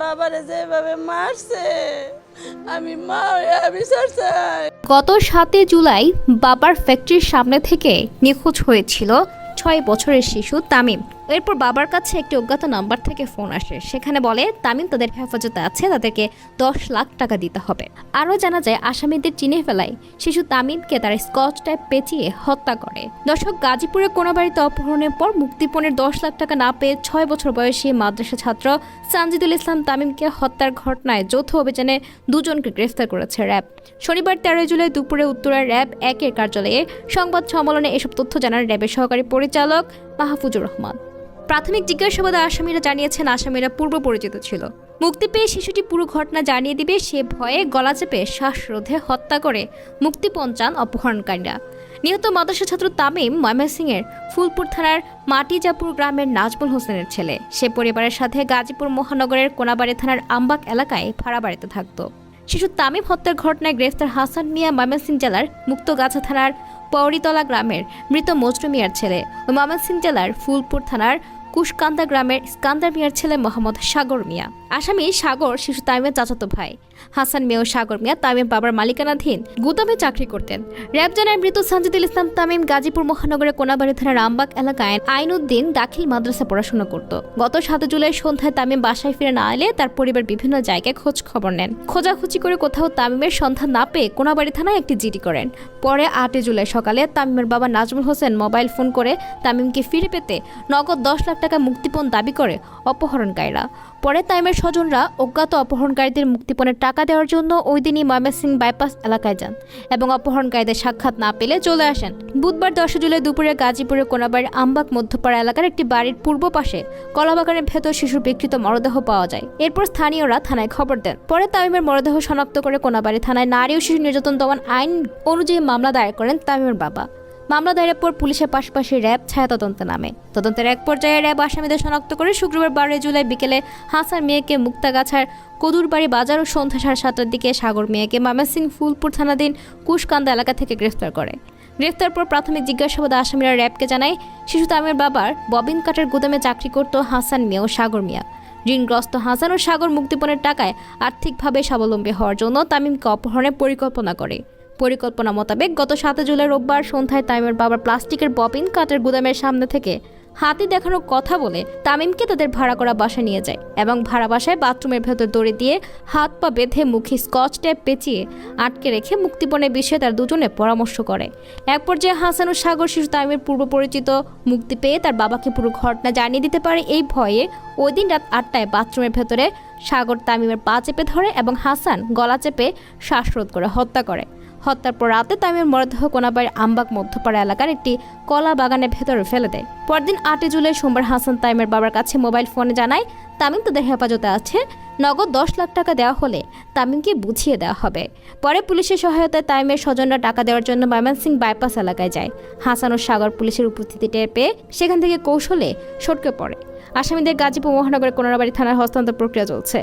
বাবারে যেভাবে আমি গত সাতই জুলাই বাবার ফ্যাক্টরির সামনে থেকে নিখোঁজ হয়েছিল ছয় বছরের শিশু তামিম। এরপর বাবার কাছে একটি অজ্ঞাত নাম্বার থেকে ফোন আসে। সেখানে বলে, তামিম তাদের হেফাজতে আছে, তাদেরকে দশ লাখ টাকা দিতে হবে। আরও জানা যায়, আসামিদের চিনে ফেলায় শিশু তামিমকে তার স্কচ টাইপ পেঁচিয়ে হত্যা করে। দর্শক, গাজীপুরে কোনো বাড়িতে অপহরণের পর মুক্তিপণের দশ লাখ টাকা না পেয়ে ছয় বছর বয়সী মাদ্রাসা ছাত্র সানজিদুল ইসলাম তামিমকে হত্যার ঘটনায় যৌথ অভিযানে দুজনকে গ্রেফতার করেছে র্যাব। শনিবার তেরোই জুলাই দুপুরে উত্তরার র্যাব একের কার্যালয়ে সংবাদ সম্মেলনে এসব তথ্য জানান র্যাবের সহকারী পরিচালক মাহফুজুর রহমান। প্রাথমিক জিজ্ঞাসাবাদে আসামিরা জানিয়েছেন আসামিরা পূর্ব পরিচিত ছিল। মুক্তি পেয়ে শিশুটি পুরো ঘটনা জানিয়ে দিবে, সে ভয়ে গলা চেপে শ্বাসরোধে হত্যা করে মুক্তিপণ চান অপহরণকারীরা। নিহত মাদ্রাসা ছাত্র তামিম ময়মনসিংহের ফুলপুর থানার মাটিজাপুর গ্রামের নাজমুল হোসেনের ছেলে। সে পরিবারের সাথে গাজীপুর মহানগরের কোনাবাড়ি থানার আম্বাক এলাকায় ভাড়া বাড়িতে থাকত। শিশু তামিম হত্যার ঘটনায় গ্রেফতার হাসান মিয়া ময়মনসিংহ জেলার মুক্তগাছা থানার পৌরিতলা গ্রামের মৃত মজনু মিয়ার ছেলে ও ময়মনসিংহ জেলার ফুলপুর থানার কুশকান্দা গ্রামের স্কান্দার মিয়ার ছেলে মোহাম্মদ সাগর মিয়া। আসামি সাগর শিশু তাইমের চাচাতো ভাই। হাসান মেয় সাগর মিয়া, তামিম বাবার মালিকানাধীন গুদামে চাকরি করতেন। র্যাব জানায়, মৃত সানজিদুল ইসলাম, তামিম গাজীপুর মহানগরের কোনাবাড়ি থানার রামবাগ এলাকায় আইনউদ্দিন দাখিল মাদ্রাসা পড়াশোনা করত। গত সাত জুলাই সন্ধ্যায় তামিম বাসায় ফিরে না এলে তার পরিবার বিভিন্ন জায়গায় খোঁজ খবর নেন। খোঁজাখুঁজি করে কোথাও তামিমের সন্ধান না পেয়ে কোনাবাড়ি থানায় একটি জিডি করেন। পরে আটই জুলাই সকালে তামিমের বাবা নাজমুল হোসেন মোবাইল ফোন করে তামিমকে ফিরে পেতে নগদ দশ লাখ টাকা মুক্তিপণ দাবি করে অপহরণকারীরা। পরে তামিমের স্বজনরা অজ্ঞাত অপহরণকারীদের মুক্তিপণের টাকা দেওয়ার জন্য ওই দিনই ময়মনসিংহ বাইপাস এলাকায় যান এবং অপহরণকারীদের সাক্ষাৎ না পেলে চলে আসেন। বুধবার দশ জুলাই দুপুরে গাজীপুরের কোনাবাড়ির আমবাগ মধ্যপাড়া এলাকার একটি বাড়ির পূর্ব পাশে কলাবাগানের ভেতর শিশুর বিকৃত মরদেহ পাওয়া যায়। এরপর স্থানীয়রা থানায় খবর দেন। পরে তামিমের মরদেহ শনাক্ত করে কোনাবাড়ি থানায় নারী ও শিশু নির্যাতন দমন আইন অনুযায়ী মামলা দায়ের করেন তামিমের বাবা। মামলা দায়েরের পর পুলিশের পাশাপাশি র্যাব ছায়া তদন্তে নামে। তদন্তের এক পর্যায়ে র্যাব আসামিদের শনাক্ত করে শুক্রবার বারোই জুলাই বিকেলে হাসান মেয়েকে মুক্তাগাছার কদুরবাড়ি বাজার ও সন্ধ্যা সাড়ে সাতটার দিকে সাগর মেয়েকে ময়মনসিংহ ফুলপুর থানাধীন কুশকান্দা এলাকা থেকে গ্রেফতার করে। গ্রেফতার পর প্রাথমিক জিজ্ঞাসাবাদে আসামিরা র্যাবকে জানায়, শিশু তামিমের বাবার ববিন কাঠের গুদামে চাকরি করত হাসান মিয়া ও সাগর মিয়া। ঋণগ্রস্ত হাসান ও সাগর মুক্তিপণের টাকায় আর্থিকভাবে স্বাবলম্বী হওয়ার জন্য তামিমকে অপহরণের পরিকল্পনা করে। পরিকল্পনা মোতাবেক গত সাত জুলাই রোববার সন্ধ্যায় তামিমের বাবার প্লাস্টিকের ববিন কাঠের গুদামের সামনে থেকে হাতি দেখানোর কথা বলে তামিমকে তাদের ভাড়া করা বাসায় নিয়ে যায় এবং ভাড়া বাসায় বাথরুমের ভেতর দড়ি দিয়ে হাত পা বেঁধে মুখে স্কচ টেপ পেঁচিয়ে আটকে রেখে মুক্তিপণের বিষয়ে তার দুজনে পরামর্শ করে। এক পর্যায়ে হাসান ও সাগর শিশু তামিমের পূর্ব পরিচিত মুক্তি পেয়ে তার বাবাকে পুরো ঘটনা জানিয়ে দিতে পারে। এই ভয়ে ওই দিন রাত আটটায় বাথরুমের ভেতরে সাগর তামিমের পা চেপে ধরে এবং হাসান গলা চেপে শ্বাসরোধ করে হত্যা করে। হত্যার পর রাতে তামিমের মরদেহ কোনাবাড়ির আমবাগ মধ্যপাড়া এলাকার একটি কলা বাগানের ভেতরে ফেলে দেয়। পরদিন আটই জুলাই সোমবার হাসান তামিমের বাবার কাছে মোবাইল ফোনে জানায়, তামিম তাদের হেফাজতে আছে। নগদ দশ লাখ টাকা দেওয়া হলে তামিমকে বুঝিয়ে দেওয়া হবে। পরে পুলিশের সহায়তায় তামিমের স্বজনরা টাকা দেওয়ার জন্য ময়মনসিংহ বাইপাস এলাকায় যায়। হাসান ও সাগর পুলিশের উপস্থিতি টের পেয়ে সেখান থেকে কৌশলে সটকে পড়ে। আসামিদের গাজীপুর মহানগরের কোনারাবাড়ি থানার হস্তান্তর প্রক্রিয়া চলছে।